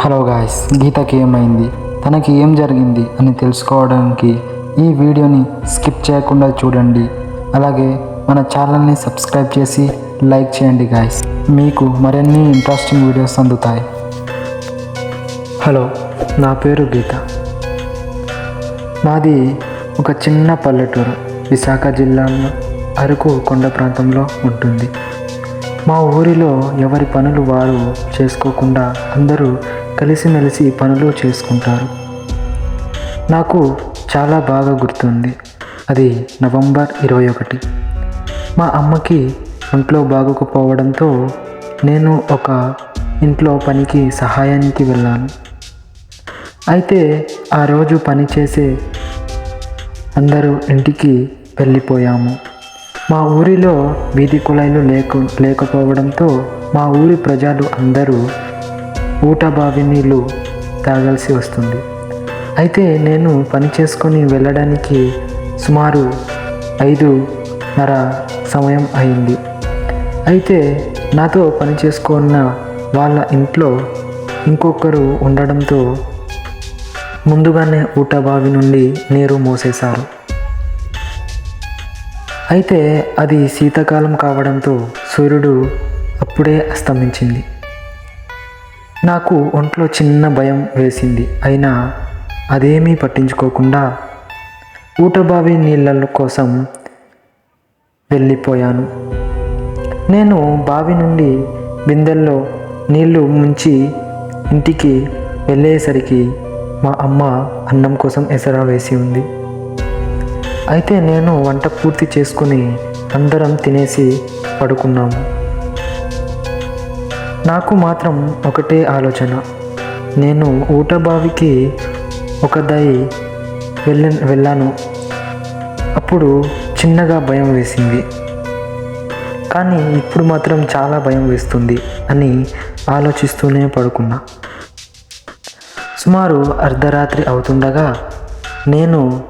Hello guys గీతకి ఏమైంది? తనకి ఏం జరిగింది అని తెలుసుకోవడానికి ఈ వీడియోని స్కిప్ చేయకుండా చూడండి. అలాగే మన ఛానల్ని సబ్స్క్రైబ్ చేసి లైక్ చేయండి గాయస్. మీకు మరిన్ని ఇంట్రెస్టింగ్ వీడియోస్ అందుతాయి. హలో నా పేరు గీత. మాది ఒక చిన్న పల్లెటూరు విశాఖ జిల్లాలో అరకు కొండ ప్రాంతంలో ఉంటుంది. మా ఊరిలో ఎవరి పనులు వారు చేసుకోకుండా అందరూ కలిసిమెలిసి పనులు చేసుకుంటారు. నాకు చాలా బాగా గుర్తుంది. అది నవంబర్ ఇరవై ఒకటి. మా అమ్మకి ఒంట్లో బాగోకపోవడంతో నేను ఒక ఇంట్లో పనికి సహాయానికి వెళ్ళాను. అయితే ఆ రోజు పని చేసే అందరూ ఇంటికి వెళ్ళిపోయాము. మా ఊరిలో వీధి కుళాయిలు లేక లేకపోవడంతో మా ఊరి ప్రజలు అందరూ ఊట బావి నీళ్ళు తాగాల్సి వస్తుంది. అయితే నేను పని చేసుకొని వెళ్ళడానికి సుమారు ఐదున్నర సమయం అయింది. అయితే నాతో పని చేసుకున్న వాళ్ళ ఇంట్లో ఇంకొకరు ఉండడంతో ముందుగానే ఊట బావి నుండి నీరు మోసేశారు. అయితే అది శీతాకాలం కావడంతో సూర్యుడు అప్పుడే అస్తమించింది. నాకు ఒంట్లో చిన్న భయం వేసింది. అయినా అదేమీ పట్టించుకోకుండా ఊటబావి నీళ్ళ కోసం వెళ్ళిపోయాను. నేను బావి నుండి బిందెల్లో నీళ్ళు ముంచి ఇంటికి వెళ్ళేసరికి మా అమ్మ అన్నం కోసం ఎసరా వేసి ఉంది. అయితే నేను వంట పూర్తి చేసుకుని అందరం తినేసి పడుకున్నాము నాకు మాత్రం ఒకటే ఆలోచన. నేను ఊటబావికి ఒక దై వెళ్ళ వెళ్ళాను. అప్పుడు చిన్నగా భయం వేసింది. కానీ ఇప్పుడు మాత్రం చాలా భయం వేస్తుంది అని ఆలోచిస్తూనే పడుకున్నా. సుమారు అర్ధరాత్రి అవుతుండగా నేను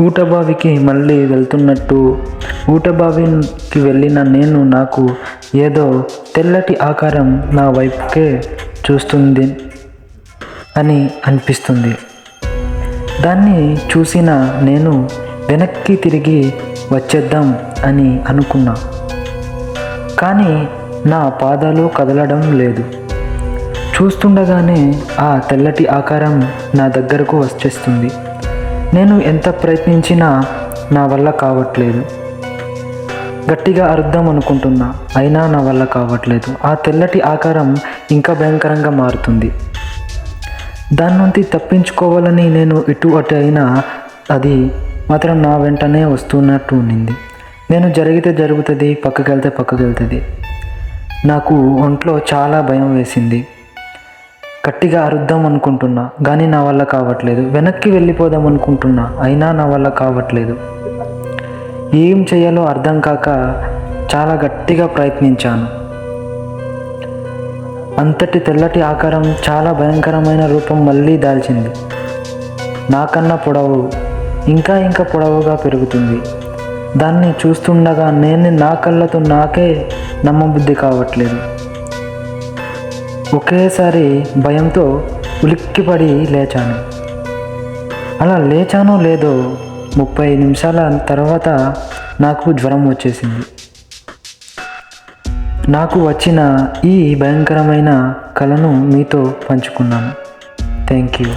ఊటబావికి మళ్ళీ వెళ్తున్నట్టు ఊటబావికి వెళ్ళిన నేను నాకు ఏదో తెల్లటి ఆకారం నా వైపుకే చూస్తుంది అని అనిపిస్తుంది. దాన్ని చూసిన నేను వెనక్కి తిరిగి వచ్చేద్దాం అని అనుకున్నా. కానీ నా పాదాలు కదలడం లేదు. చూస్తుండగానే ఆ తెల్లటి ఆకారం నా దగ్గరకు వచ్చేస్తుంది. నేను ఎంత ప్రయత్నించినా నా వల్ల కావట్లేదు. గట్టిగా అరుద్దాం అనుకుంటున్నా అయినా నా వల్ల కావట్లేదు. ఆ తెల్లటి ఆకారం ఇంకా భయంకరంగా మారుతుంది. దాని నుండి తప్పించుకోవాలని నేను ఇటు అటు అయినా అది మాత్రం నా వెంటనే వస్తున్నట్టు ఉండింది. నేను జరిగితే జరుగుతుంది పక్కకెళ్తే పక్కకెళ్తుంది. నాకు ఒంట్లో చాలా భయం వేసింది. గట్టిగా అరుద్దాం అనుకుంటున్నా కానీ నా వల్ల కావట్లేదు. వెనక్కి వెళ్ళిపోదాం అనుకుంటున్నా అయినా నా వల్ల కావట్లేదు. ఏం చేయాలో అర్థం కాక చాలా గట్టిగా ప్రయత్నించాను. అంతటి తెల్లటి ఆకారం చాలా భయంకరమైన రూపం మళ్ళీ దాల్చింది. నాకన్నా పొడవు ఇంకా ఇంకా పొడవుగా పెరుగుతుంది. దాన్ని చూస్తుండగా నేను నా కళ్ళతో నాకే నమ్మబుద్ధి కావట్లేదు. ఒకేసారి భయంతో ఉలిక్కిపడి లేచాను. అలా లేచానో లేదో ముప్పై నిమిషాల తర్వాత నాకు జ్వరం వచ్చేసింది. నాకు వచ్చిన ఈ భయంకరమైన కళను మీతో పంచుకున్నాను. Thank you.